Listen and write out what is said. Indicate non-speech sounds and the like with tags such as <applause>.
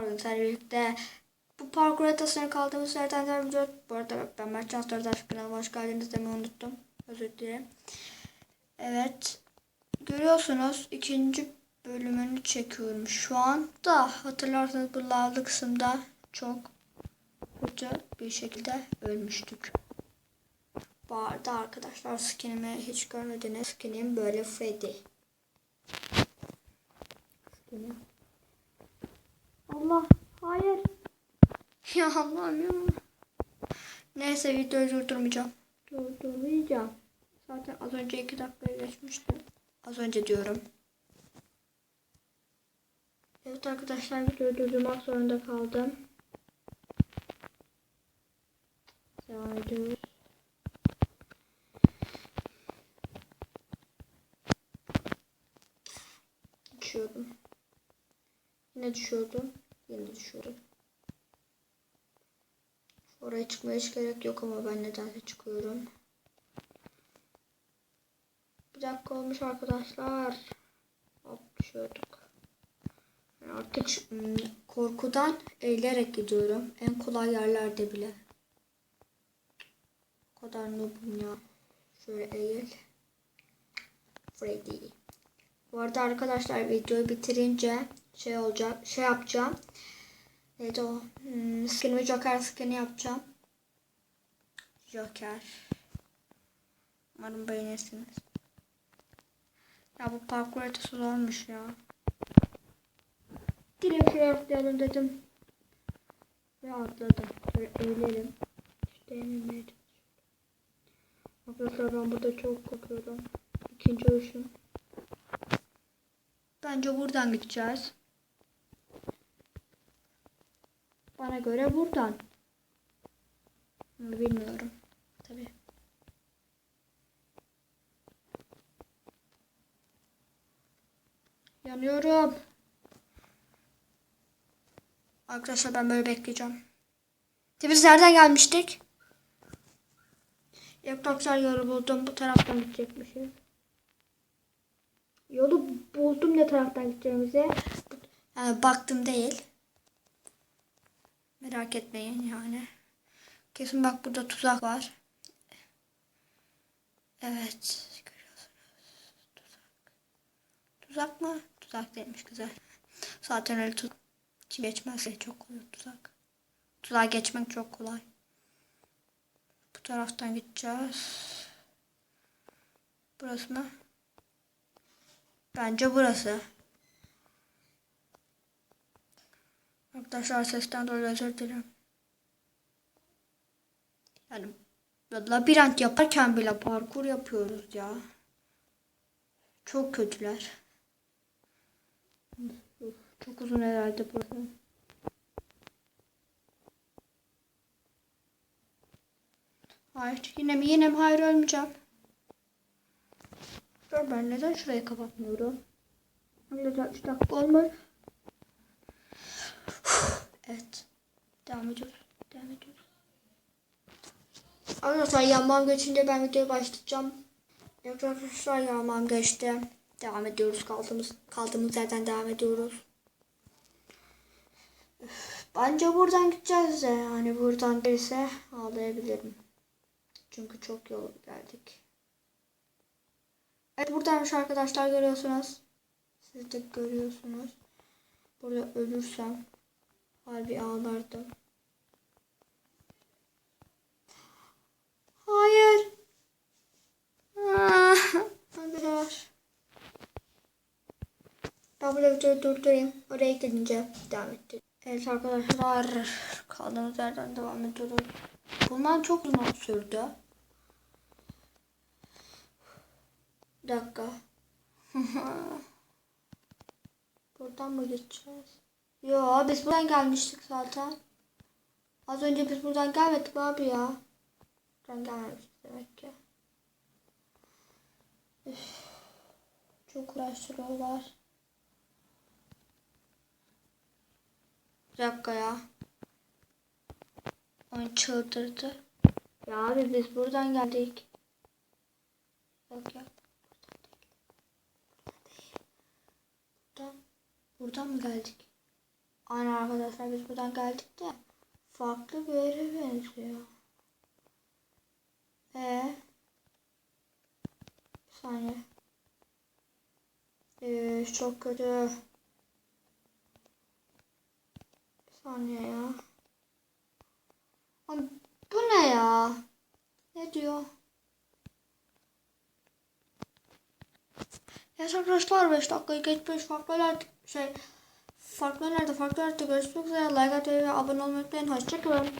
Birlikte bu parkur haritasına kaldığımız yerden devam ediyoruz. Bu arada ben Mert Can Sarıdaş kanalıma hoş geldiniz demeyi unuttum. Özür dilerim. Evet. Görüyorsunuz ikinci bölümünü çekiyorum şu an da hatırlarsanız bu lavlı kısımda çok kötü bir şekilde ölmüştük. Bu arada arkadaşlar skinimi hiç görmediniz. Skinim böyle Freddy. Skinim. Allah hayır. Ya Allah'ım ya. Neyse videoyu durdurmayacağım. Durdurmayacağım. Zaten az önce iki dakikaya geçmişti. Az önce diyorum. Evet arkadaşlar videoyu durdurmak zorunda kaldım. Devam ediyoruz. Düşüyordum. Yine düşüyordum. Yine düşüyordum. Oraya çıkmaya hiç gerek yok ama ben nedense çıkıyorum. Bir dakika olmuş arkadaşlar. Hop düşüyorduk. Ben Artık hmm, korkudan eğilerek gidiyorum. En kolay yerlerde bile. O kadar noobum ya. Şöyle eğil. Freddy. Bu arada arkadaşlar videoyu bitirince şey olacak, şey yapacağım. Neydi o? Hmm, skinimi Joker skini yapacağım. Joker. Umarım beğenirsiniz. Ya bu parkur haritası zormuş ya. Direkt şuraya atlayalım dedim. Ve atladım. Şöyle eğilelim. İşte eğilmeye Arkadaşlar ben burada çok korkuyorum. İkinci uçum. Bence buradan gideceğiz. Bana göre buradan. Bilmiyorum. Tabii. Yanıyorum. Arkadaşlar ben böyle bekleyeceğim. Biz nereden gelmiştik? Yapraklar yolu buldum. Bu taraftan gidecekmişiz. Yolu buldum ne taraftan gideceğimize. Yani baktım değil. Merak etmeyin yani. Kesin bak burada tuzak var. Evet. Tuzak. Tuzak mı? Tuzak değilmiş güzel. Zaten öyle tuzak. Geçmezse çok kolay tuzak. Tuzağa geçmek çok kolay. Bu taraftan gideceğiz. Burası mı? Bence burası. Arkadaşlar sesten dolayı özür dilerim. Yani labirent yaparken bile parkur yapıyoruz ya. Çok kötüler. Çok uzun herhalde burası. Hayır yine mi yine mi hayır ölmeyeceğim. Ben neden şurayı kapatmıyorum? Neden 3 dakika olmuş. Evet. Devam ediyoruz. Devam ediyoruz. Arkadaşlar yağmam geçince ben videoyu başlayacağım. Arkadaşlar yağmam geçti. Devam ediyoruz. Kaldığımız, kaldığımız yerden devam ediyoruz. Bence buradan gideceğiz de. Yani buradan gelirse ağlayabilirim. Çünkü çok yol geldik. Evet buradaymış arkadaşlar görüyorsunuz. Siz de görüyorsunuz. Burada ölürsem harbi ağlardım. Burada videoyu durdurayım. Oraya gidince devam edeceğiz. Evet arkadaşlar. Kaldığımız yerden devam ediyoruz. Bundan çok uzun sürdü. Bir dakika. <laughs> Buradan mı geçeceğiz? Yo biz buradan gelmiştik zaten. Az önce biz buradan gelmedik abi ya. Buradan gelmemiştik demek ki. Üf. Çok uğraştırıyorlar. Bir dakika ya. Onu çıldırdı. Ya abi biz buradan geldik. Yok ya. Buradan, buradan mı geldik? Aynen arkadaşlar biz buradan geldik de farklı bir yere benziyor. Ee, bir saniye. Ee, çok kötü. Saniye ya. Abi, bu ne ya? Ne diyor? Evet arkadaşlar 5 dakikayı geçmiş farklı yerlerde şey farklı yerlerde farklı yerlerde görüşmek üzere like atmayı ve abone olmayı unutmayın.